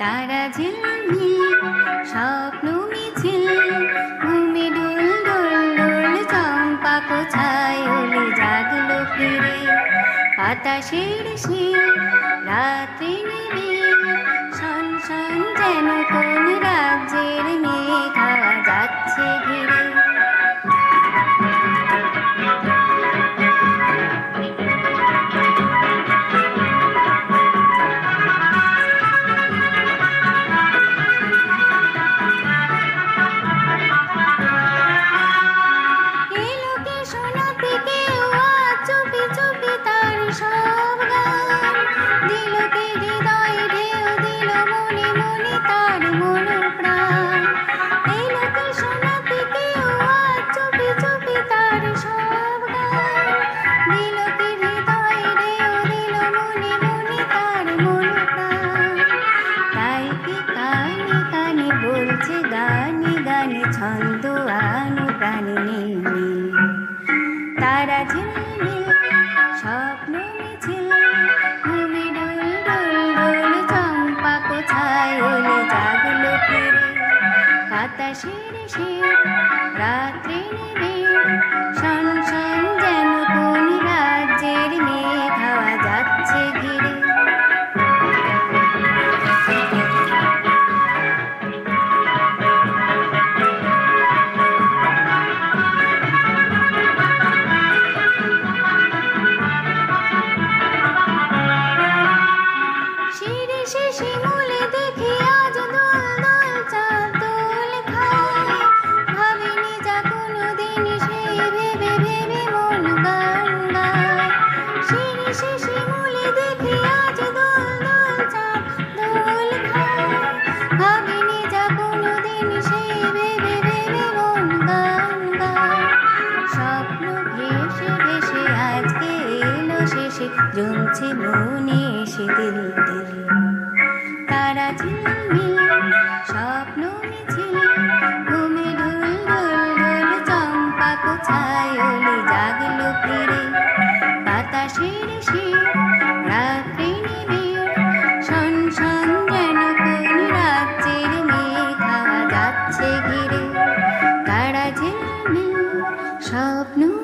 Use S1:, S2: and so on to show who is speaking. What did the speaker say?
S1: তারা ঝিলমি স্বপ্ন মিছিল ঘুমে ডুল ডুল ডুল চম্পা কোথায়, ওলে জাগলো ফিরে। পাতা শির শির রাত্রি নিবিড় গানে ছন্দ আনু প্রাণে নীল। তারা ঝিলমিল স্বপ্ন মিছিল। ঘুমে ডুল ডুল ডুল, চম্পা কোথায়? জাগলো ফিরে। শির ভেসে শিমুলে দেখি আজ দোল দোল চাঁদ দোল খায়। ভাবিনি যা কোনো দিন সেই ভেবে ভেবে দেখি আজ দোল দোল চাঁদ দোল খায়। ভাবিনি সেই ভেবে ভেবে মন গান স্বপ্ন ভেসে আজকে এলো শেষে, জমছে মনে এসে দিল দিল। স্বপ্ন